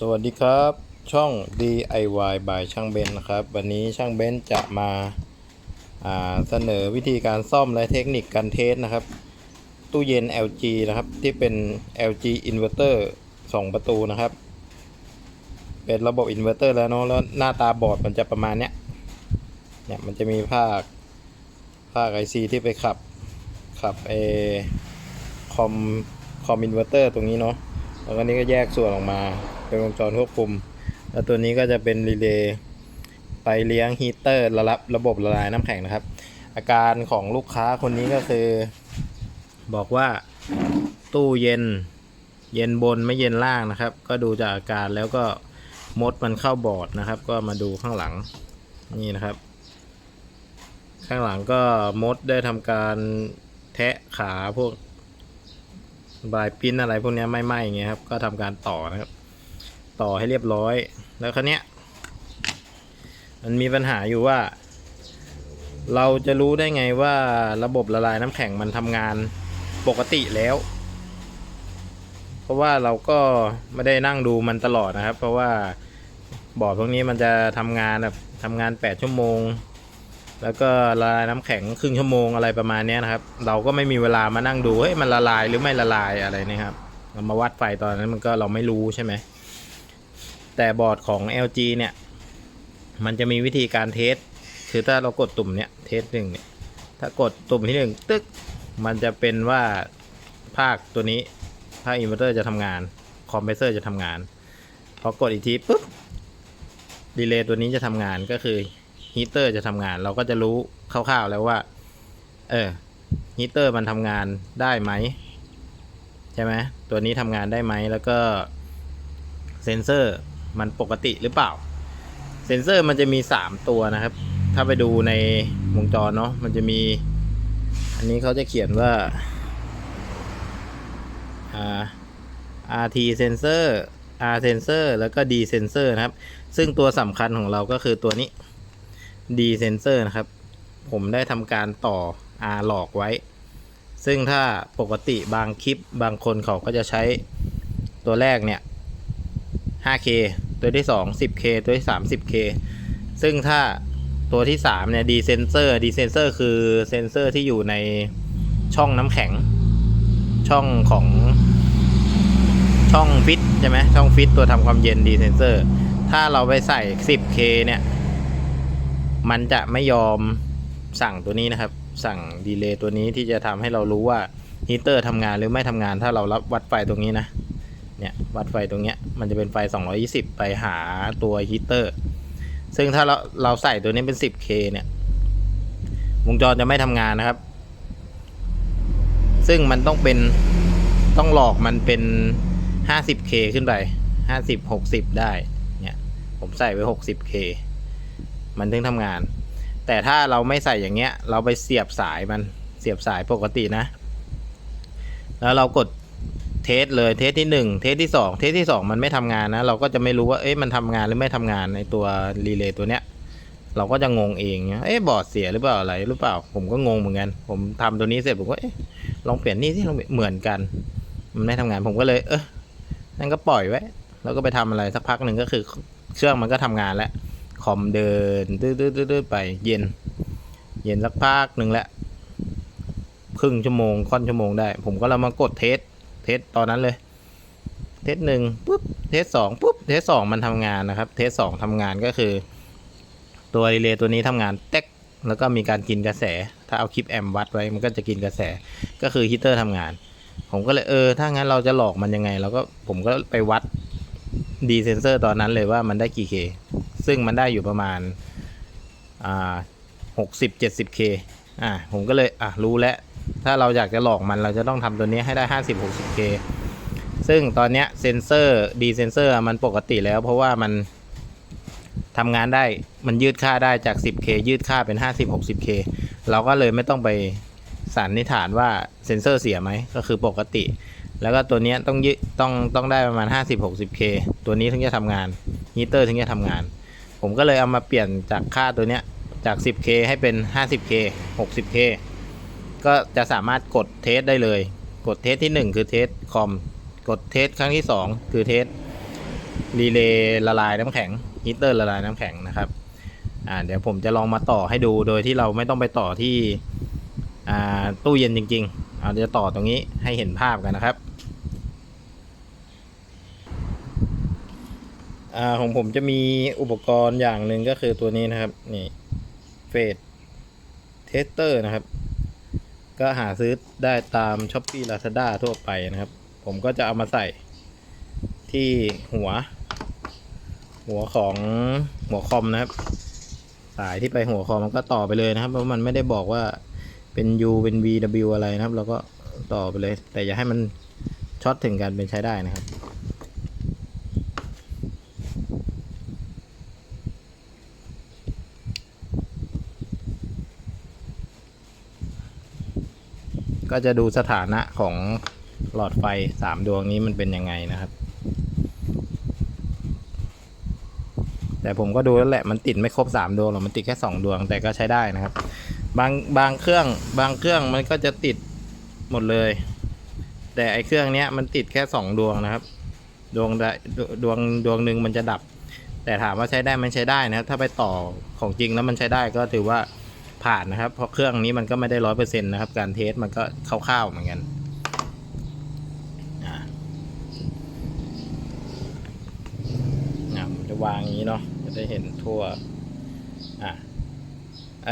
สวัสดีครับช่อง DIY by ช่างเบนนะครับ วันนี้ช่างเบนจะมาาเสนอวิธีการซ่อมและเทคนิคการเทสนะครับ ตู้เย็น LG นะครับที่เป็น LG inverter 2 ประตูนะครับ เป็นระบบ inverter แล้วเนาะแล้วหน้าตาบอร์ดมันจะประมาณเนี้ยเนี่ยมันจะมีภาคภาค IC ที่ไปขับขับเอคอมคอมอินเวอร์เตอร์ตรงนี้เนาะแล้วก็นี้ก็แยกส่วนออกมา เป็นวงจรควบคุม แล้วตัวนี้ก็จะเป็นรีเลย์ไปเลี้ยงฮีเตอร์ระลับระบบละลายน้ำแข็งนะครับ อาการของลูกค้าคนนี้ก็คือ บอกว่าตู้เย็นเย็นบนไม่เย็นล่างนะครับ ก็ดูจากอาการแล้วก็มดมันเข้าบอร์ดนะครับ ก็มาดูข้างหลังนี่นะครับ ข้างหลังก็มดได้ทำการแทะขาพวกบายปิ้นอะไรพวกนี้ไม่ไหม้เงี้ยครับ ก็ทำการต่อนะครับ ต่อให้เรียบร้อย แล้วคราวเนี้ยมันมีปัญหาอยู่ว่า เราจะรู้ได้ไงว่าระบบละลายน้ำแข็งมันทำงานปกติแล้ว เพราะว่าเราก็ไม่ได้นั่งดูมันตลอดนะครับ เพราะว่าบอร์ดพวกนี้มันจะทำงานแบบทำงาน 8 ชั่วโมง แล้วก็ละลายน้ำแข็งครึ่งชั่วโมงอะไรประมาณนี้นะครับ เราก็ไม่มีเวลามานั่งดูเฮ้ยมันละลายหรือไม่ละลายอะไรนะครับเรามาวัดไฟตอนนั้นมันก็เราไม่รู้ใช่ไหม แต่บอร์ดของ LG เนี่ย มันจะมีวิธีการเทสคือถ้าเรากดตุ่มเนี่ยเทสหนึ่งเนี่ย ถ้ากดตุ่มที่หนึ่งตึ๊กมันจะเป็นว่าภาคตัวนี้ภาคอินเวอร์เตอร์จะทำงาน คอมเพรสเซอร์จะทำงาน พอกดอีกทีปุ๊บดีเลย์ตัวนี้จะทำงานก็คือฮีเตอร์จะทำงาน เราก็จะรู้คร่าวๆแล้วว่า เออฮีเตอร์มันทำงานได้ไหมใช่ไหมตัวนี้ทำงานได้ไหมแล้วก็เซนเซอร์ มันปกติหรือเปล่า เซนเซอร์มันจะมี 3 ตัวนะครับ ถ้าไปดูในวงจรเนาะมันจะมี อันนี้เขาจะเขียนว่าอ่า RT sensor R sensor แล้วก็ D sensor นะครับ ซึ่งตัวสำคัญของเราก็คือตัวนี้ D sensor นะครับ ผมได้ทำการต่อ R หลอกไว้ ซึ่งถ้าปกติบางคลิปบางคนเขาก็จะใช้ตัวแรกเนี่ย 5K ตัวที่ 2 10K ตัวที่3 10K ซึ่งถ้าตัวที่ 3 เนี่ย D sensor D sensor คือเซนเซอร์ที่อยู่ในช่องน้ำแข็ง ช่องของช่องฟิตใช่ไหมช่องฟิตตัวทำความเย็น D sensor ถ้าเราไปใส่ 10K เนี่ย มันจะไม่ยอมสั่งตัวนี้นะครับ สั่งดีเลย์ตัวนี้ที่จะทำให้เรารู้ว่าฮีเตอร์ทำงานหรือไม่ทำงานถ้าเรารับวัดไฟตรงนี้นะ เนี่ยวัดไฟตรงเนี้ยมันจะเป็นไฟ 220 ไปหาตัวฮีเตอร์ ซึ่งถ้าเราเราใส่ตัวนี้เป็น 10K เนี่ยวงจรจะไม่ทำงานนะครับ ซึ่งมันต้องเป็นต้องหลอกมันเป็น 50K ขึ้นไป 50 60 ได้เนี่ยผมใส่ไว้ 60K มันถึงทำงาน แต่ถ้าเราไม่ใส่อย่างเงี้ย เราไปเสียบสายมันเสียบสายปกตินะ แล้วเรากด เทสเลยเทสที่หนึ่งเทสที่สองเทสที่สองมันไม่ทำงานนะ เราก็จะไม่รู้ว่าเอ๊ะมันทำงานหรือไม่ทำงานในตัวรีเลย์ตัวเนี้ย เราก็จะงงเองเอ๊ะบอร์ดเสียหรือเปล่าอะไรหรือเปล่า ผมก็งงเหมือนกัน ผมทำตัวนี้เสร็จผมก็เอ๊ะลองเปลี่ยนนี่ที่เหมือนกัน มันไม่ทำงานผมก็เลย เออนั่นก็ปล่อยไว้ แล้วก็ไปทำอะไรสักพักหนึ่งก็คือเครื่องมันก็ทำงานแล้วคอมเดินตื้อๆไปเย็น เย็นสักพักหนึ่งแล้วครึ่งชั่วโมงค่อนชั่วโมงได้ ผมก็เรามากดเทส เทสตอนนั้นเลย เทสหนึ่งปุ๊บเทสสองปุ๊บเทสสองมันทำงานนะครับ เทสสองทำงานก็คือ ตัวรีเลย์ตัวนี้ทำงานเต็กแล้วก็มีการกินกระแส ถ้าเอาคลิปแอมวัดไว้มันก็จะกินกระแสก็คือฮีเตอร์ทำงาน ผมก็เลยเออ ถ้างั้นเราจะหลอกมันยังไง เราก็ผมก็ไปวัดดีเซนเซอร์ตอนนั้นเลยว่ามันได้กี่เคซึ่งมันได้อยู่ประมาณอ่าหกสิบเจ็ดสิบเคอ่าผมก็เลยอะรู้แล้ว ถ้าเราอยากจะหลอกมันเราจะต้องทำตัวนี้ให้ได้ห้าสิบหกสิบเคซึ่งตอนนี้เซนเซอร์ดีเซนเซอร์มันปกติแล้ว เพราะว่ามันทำงานได้มันยืดค่าได้จาก 10K ยืดค่าเป็น 50 60K เราก็เลยไม่ต้องไปสันนิษฐานว่าเซนเซอร์เสียไหมก็คือปกติ แล้วก็ตัวนี้ต้องยืดต้องต้องได้ประมาณ 50 60K ตัวนี้ถึงจะทำงานฮีเตอร์ถึงจะทำงาน ผมก็เลยเอามาเปลี่ยนจากค่าตัวนี้จาก 10K ให้เป็น 50K 60K ก็จะสามารถกดเทสได้เลย กดเทสที่ 1 คือเทสคอม กดเทสครั้งที่ 2 คือเทสรีเลย์ละลายน้ำแข็งฮีเตอร์ละลายน้ำแข็งนะครับอ่าเดี๋ยวผมจะลองมาต่อให้ดูโดยที่เราไม่ต้องไปต่อที่อ่าตู้เย็นจริงๆเอาจะต่อตรงนี้ให้เห็นภาพกันนะครับอ่าของผมจะมีอุปกรณ์อย่างหนึ่งก็คือตัวนี้นะครับนี่เฟสเทสเตอร์นะครับ ก็หาซื้อได้ตาม s h อ p e e Lazada ทั่วไปนะครับ ผมก็จะเอามาใส่ที่หัว หัวของหัวคอมนะครับ สายที่ไปหัวคอมมันก็ต่อไปเลยนะครับเพราะมันไม่ได้บอกว่าเป็น U เป็น VW อะไรนะครับ เราก็ต่อไปเลย แต่อย่าให้มันช็อตถึงกันเป็นใช้ได้นะครับ ก็จะดูสถานะของหลอดไฟสามดวงนี้มันเป็นยังไงนะครับ แต่ผมก็ดูแล้วแหละมันติดไม่ครบสามดวงหรอกมันติดแค่สองดวงแต่ก็ใช้ได้นะครับ บางบางเครื่องบางเครื่องมันก็จะติดหมดเลย แต่ไอเครื่องเนี้ยมันติดแค่สองดวงนะครับ ดวงใดดวงดวงหนึ่งมันจะดับ แต่ถามว่าใช้ได้มันใช้ได้นะครับ ถ้าไปต่อของจริงแล้วมันใช้ได้ก็ถือว่า ผ่านนะครับ เพราะเครื่องนี้มันก็ไม่ได้ร้อยเปอร์เซ็นต์นะครับ การเทสมันก็คร่าวๆเหมือนกันจะวางอย่างนี้เนาะจะได้เห็นทั่วอะ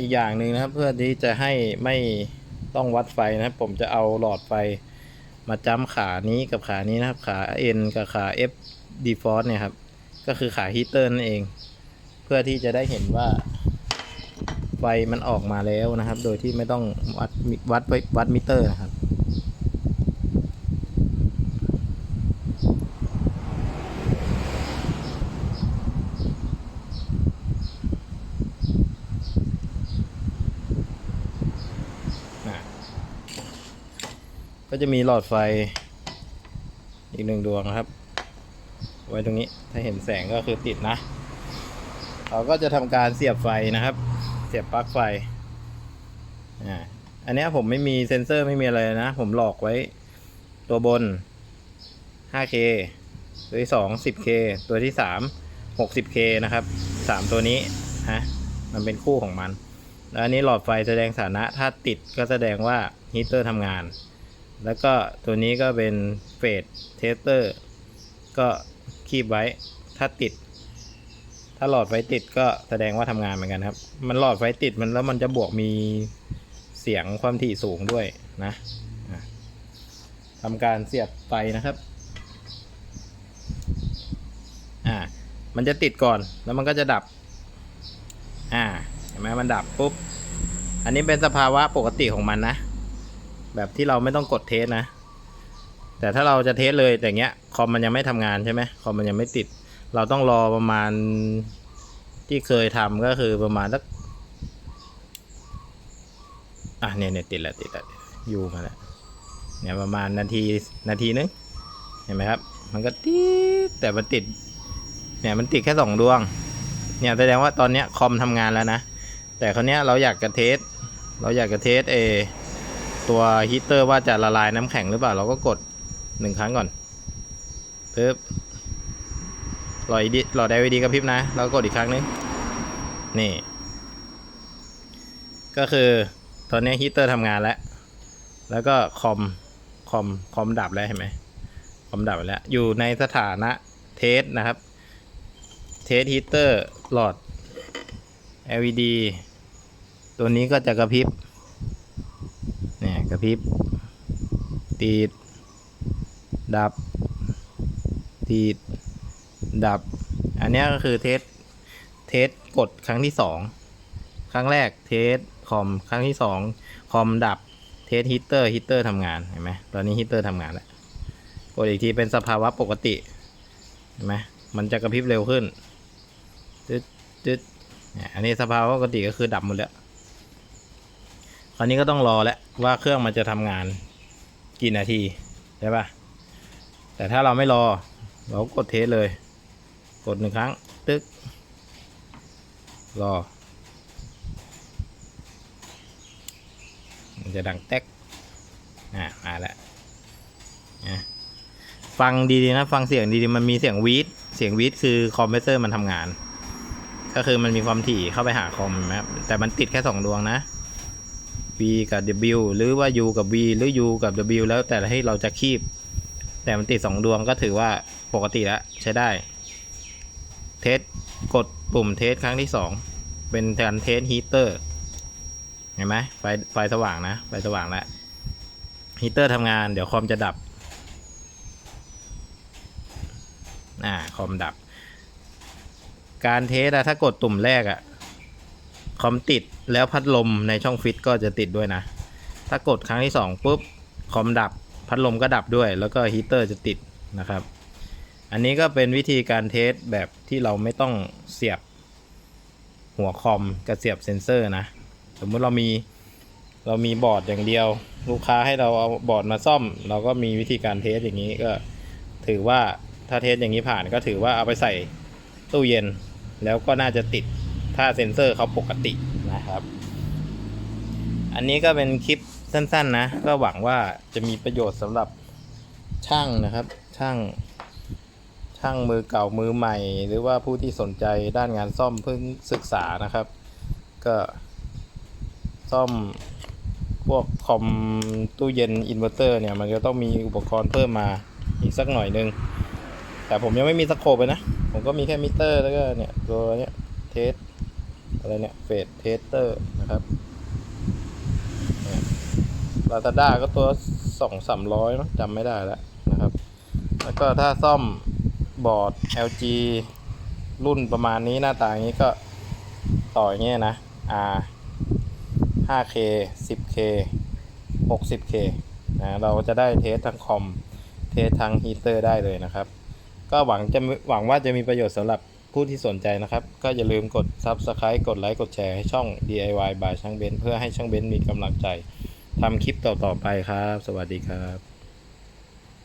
อีกอย่างหนึ่งนะครับ เพื่อที่จะให้ไม่ต้องวัดไฟนะครับ ผมจะเอาหลอดไฟมาจ้ำขานี้กับขานี้นะครับ ขา N กับขา F default เนี่ยครับ ก็คือขาฮีเตอร์นั่นเอง เพื่อที่จะได้เห็นว่า ไฟมันออกมาแล้วนะครับ โดยที่ไม่ต้องวัดวัดไว้วัดมิเตอร์นะครับ ก็จะมีหลอดไฟอีกหนึ่งดวงนะครับ ไว้ตรงนี้ถ้าเห็นแสงก็คือติดนะ เราก็จะทำการเสียบไฟนะครับ เสียบปลั๊กไฟอ่าอันนี้ผมไม่มีเซ็นเซอร์ไม่มีอะไรนะ ผมหลอกไว้ตัวบน 5K ตัวที่ 2 10K ตัวที่ 3 60K นะครับ 3 ตัวนี้ฮะมันเป็นคู่ของมัน แล้วอันนี้หลอดไฟแสดงสถานะ ถ้าติดก็แสดงว่าฮีเตอร์ทำงาน แล้วก็ตัวนี้ก็เป็นเฟสเทสเตอร์ก็คีบไว้ ถ้าติด ถ้าหลอดไฟติดก็แสดงว่าทำงานเหมือนกันครับ มันหลอดไฟติดมันแล้วมันจะบวกมีเสียงความถี่สูงด้วยนะอะทำการเสียบไฟนะครับ อ่า มันจะติดก่อนแล้วมันก็จะดับ อ่า เห็นไหมมันดับปุ๊บ อันนี้เป็นสภาวะปกติของมันนะ แบบที่เราไม่ต้องกดเทสนะ แต่ถ้าเราจะเทสเลยแต่เงี้ย คอมมันยังไม่ทำงานใช่ไหมคอมมันยังไม่ติด เราต้องรอประมาณที่เคยทำก็คือประมาณสักอะเนี่ยเนี่ยติดแล้วติดแล้วอยู่มาแล้วเนี่ยประมาณนาทีนาทีนึงเห็นไหมครับ มันก็ติดแต่มันติด เนี่ยมันติดแค่สองดวง เนี่ยแสดงว่าตอนเนี้ยคอมทำงานแล้วนะ แต่คราวเนี้ยเราอยากจะเทส เราอยากจะเทสเอตัวฮีเตอร์ว่าจะละลายน้ำแข็งหรือเปล่า เราก็กดหนึ่งครั้งก่อนปึ๊บ หลอดดีหลอด LED กระพริบนะ แล้วกดอีกครั้งนึง นี่ ก็คือตอนนี้ฮีเตอร์ทำงานแล้ว แล้วก็คอม คอม คอมดับแล้วเห็นไหม คอมดับไปแล้ว อยู่ในสถานะเทสนะครับ เทสฮีเตอร์หลอด LED ตัวนี้ก็จะกระพริบ เนี่ยกระพริบ ติด ดับ ติด ดับ อันนี้ก็คือเทส เทสกดครั้งที่สอง ครั้งแรกเทสคอม ครั้งที่สองคอมดับ เทสฮีเตอร์ ฮีเตอร์ทำงาน เห็นไหมตอนนี้ฮีเตอร์ทำงานแล้ว กดอีกทีเป็นสภาวะปกติ เห็นไหมมันจะกระพริบเร็วขึ้นตึ๊ดตึ๊ดเนี่ยอันนี้สภาวะปกติก็คือดับหมดแล้ว คราวนี้ก็ต้องรอแล้วว่าเครื่องมันจะทำงานกี่นาที ใช่ปะแต่ถ้าเราไม่รอ เรากดเทสเลย กดหนึ่งครั้ง ตึ๊กรอ มันจะดังแต๊ก อ่า มาแล้วฟังดีๆนะ ฟังเสียงดีๆ มันมีเสียงวีดเสียงวีดคือคอมเพรสเซอร์มันทำงาน ก็คือมันมีความถี่เข้าไปหาคอมนไหมแต่มันติดแค่สองดวงนะ V กับ W หรือว่า U กับ V หรือ U กับ W แล้วแต่ให้เราจะคีบ แต่มันติดสองดวงก็ถือว่าปกติแล้วใช้ได้ เทสกดปุ่มเทสครั้งที่สองเป็นการเทสฮีเตอร์ เห็นไหมไฟไฟสว่างนะ ไฟสว่างแล้วฮีเตอร์ทำงานเดี๋ยวคอมจะดับ อ่า คอมดับ การเทสอะถ้ากดตุ่มแรกอะคอมติดแล้วพัดลมในช่องฟิตก็จะติดด้วยนะ ถ้ากดครั้งที่สองปุ๊บ คอมดับ พัดลมก็ดับด้วย แล้วก็ฮีเตอร์จะติดนะครับ อันนี้ก็เป็นวิธีการเทสแบบที่เราไม่ต้องเสียบหัวคอมกับเสียบเซนเซอร์นะ สมมุติเรามีเรามีบอร์ดอย่างเดียว ลูกค้าให้เราเอาบอร์ดมาซ่อม เราก็มีวิธีการเทสอย่างนี้ก็ถือว่าถ้าเทสอย่างนี้ผ่านก็ถือว่าเอาไปใส่ตู้เย็น แล้วก็น่าจะติดถ้าเซนเซอร์เขาปกตินะครับ อันนี้ก็เป็นคลิปสั้นๆนะ ก็หวังว่าจะมีประโยชน์สำหรับช่างนะครับช่าง ช่างมือเก่ามือใหม่ หรือว่าผู้ที่สนใจด้านงานซ่อมเพิ่งศึกษานะครับ ก็ซ่อมพวกคอมตู้เย็นอินเวอร์เตอร์เนี่ยมันจะต้องมีอุปกรณ์เพิ่มมาอีกสักหน่อยนึง แต่ผมยังไม่มีสโคปเลยนะ ผมก็มีแค่มิเตอร์แล้วก็เนี่ยตัวเนี้ยเทสอะไรเนี่ยเฟสเทสเตอร์นะครับลาซาด้าก็ตัวสองสามร้อยจำไม่ได้แล้วนะครับ แล้วก็ถ้าซ่อม บอร์ด LG รุ่นประมาณนี้หน้าตาอย่างนี้ก็ต่ออย่างเงี้ยนะ R 5K 10K 60K นะเราจะได้เทสทั้งคอม เทสทั้งฮีเตอร์ได้เลยนะครับ ก็หวังจะหวังว่าจะมีประโยชน์สำหรับผู้ที่สนใจนะครับ ก็อย่าลืมกด Subscribe กดไลค์ กดแชร์ให้ช่อง DIY by ช่างเบนเพื่อให้ช่างเบนมีกำลังใจทำคลิปต่อ ๆ ไปครับ สวัสดีครับ